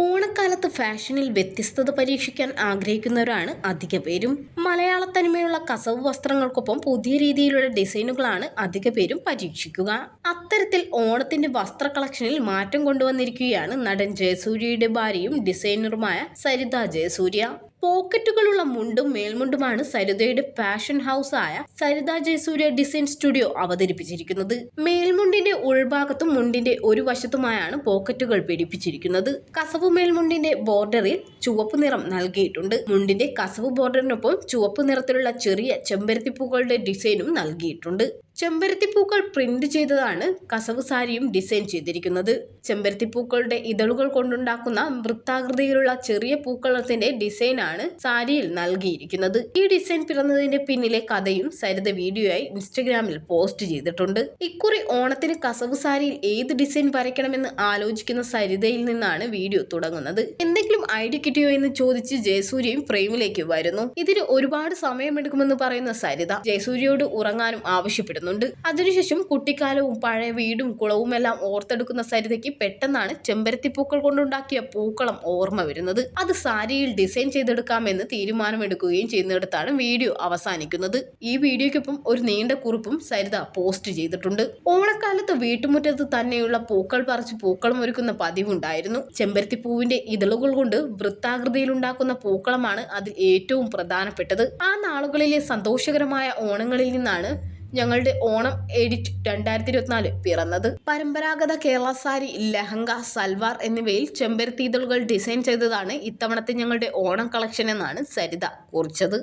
ഓണക്കാലത്ത് ഫാഷനിൽ വ്യത്യസ്തത പരീക്ഷിക്കാൻ ആഗ്രഹിക്കുന്നവരാണ് അധിക പേരും. മലയാള തനിമയുള്ള കസവ് വസ്ത്രങ്ങൾക്കൊപ്പം പുതിയ രീതിയിലുള്ള ഡിസൈനുകളാണ് അധിക പേരും പരീക്ഷിക്കുക. അത്തരത്തിൽ ഓണത്തിന്റെ വസ്ത്ര കളക്ഷനിൽ മാറ്റം കൊണ്ടുവന്നിരിക്കുകയാണ് നടൻ ജയസൂര്യയുടെ ഭാര്യയും ഡിസൈനറുമായ സരിത ജയസൂര്യ. പോക്കറ്റുകളുള്ള മുണ്ടും മേൽമുണ്ടുമാണ് സരിതയുടെ ഫാഷൻ ഹൗസ് ആയ സരിത ജയസൂര്യ ഡിസൈൻ സ്റ്റുഡിയോ അവതരിപ്പിച്ചിരിക്കുന്നത്. മേൽമുണ്ടിന്റെ ഉൾഭാഗത്തും മുണ്ടിന്റെ ഒരു വശത്തുമായാണ് പോക്കറ്റുകൾ പിടിപ്പിച്ചിരിക്കുന്നത്. കസവ് മേൽമുണ്ടിന്റെ ബോർഡറിൽ ചുവപ്പ് നിറം നൽകിയിട്ടുണ്ട്. മുണ്ടിന്റെ കസവ് ബോർഡറിനൊപ്പം ചുവപ്പ് നിറത്തിലുള്ള ചെറിയ ചെമ്പരത്തിപ്പൂക്കളുടെ ഡിസൈനും നൽകിയിട്ടുണ്ട്. ചെമ്പരത്തിപ്പൂക്കൾ പ്രിന്റ് ചെയ്തതാണ് കസവ് സാരിയും ഡിസൈൻ ചെയ്തിരിക്കുന്നത്. ചെമ്പരത്തിപ്പൂക്കളുടെ ഇതളുകൾ കൊണ്ടുണ്ടാക്കുന്ന വൃത്താകൃതിയിലുള്ള ചെറിയ പൂക്കളത്തിന്റെ ഡിസൈനാണ് സാരിയിൽ നൽകിയിരിക്കുന്നത്. ഈ ഡിസൈൻ പിറന്നതിന്റെ പിന്നിലെ കഥയും സരിത വീഡിയോയായി ഇൻസ്റ്റഗ്രാമിൽ പോസ്റ്റ് ചെയ്തിട്ടുണ്ട്. ഇക്കുറി ഓണത്തിന് കസവ് സാരിയിൽ ഏത് ഡിസൈൻ വരയ്ക്കണമെന്ന് ആലോചിക്കുന്ന സരിതയിൽ നിന്നാണ് വീഡിയോ തുടങ്ങുന്നത്. എന്തെങ്കിലും ഐഡിയ കിട്ടിയോ എന്ന് ചോദിച്ച് ജയസൂര്യയും ഫ്രെയിമിലേക്ക് വരുന്നു. ഇതിന് ഒരുപാട് സമയമെടുക്കുമെന്ന് പറയുന്ന സരിത ജയസൂര്യയോട് ഉറങ്ങാനും ആവശ്യപ്പെടുന്നുണ്ട് അതിനുശേഷം കുട്ടിക്കാലവും പഴയ വീടും കുളവും എല്ലാം ഓർത്തെടുക്കുന്ന സരിതയ്ക്ക് പെട്ടെന്നാണ് ചെമ്പരത്തി പൂക്കൾ കൊണ്ടുണ്ടാക്കിയ പൂക്കളം ഓർമ്മ വരുന്നത്. അത് സാരിയിൽ ഡിസൈൻ ചെയ്തെടുക്കാമെന്ന് തീരുമാനമെടുക്കുകയും ചെയ്യുന്നിടത്താണ് വീഡിയോ അവസാനിക്കുന്നത്. ഈ വീഡിയോയ്ക്കൊപ്പം ഒരു നീണ്ട കുറിപ്പും സരിത പോസ്റ്റ് ചെയ്തിട്ടുണ്ട്. ഓണക്കാലത്ത് വീട്ടുമുറ്റത്ത് തന്നെയുള്ള പൂക്കൾ പറിച്ച് പൂക്കളം ഒരുക്കുന്ന പതിവുണ്ടായിരുന്നു. ചെമ്പരത്തി പൂവിന്റെ ഇതളുകൾ കൊണ്ട് വൃത്താകൃതിയിൽ ഉണ്ടാക്കുന്ന പൂക്കളമാണ് അതിൽ ഏറ്റവും പ്രധാനപ്പെട്ടത്. ആ നാളുകളിലെ സന്തോഷകരമായ ഓണങ്ങളിൽ നിന്നാണ് ഞങ്ങളുടെ ഓണം എഡിറ്റ് രണ്ടായിരത്തി ഇരുപത്തിനാല് പിറന്നത്. പരമ്പരാഗത കേരള സാരി ലഹങ്ക സൽവാർ എന്നിവയിൽ ചെമ്പരത്തി ഇതളുകൾ ഡിസൈൻ ചെയ്തതാണ് ഇത്തവണത്തെ ഞങ്ങളുടെ ഓണം കളക്ഷൻ എന്നാണ് സരിത കുറിച്ചത്.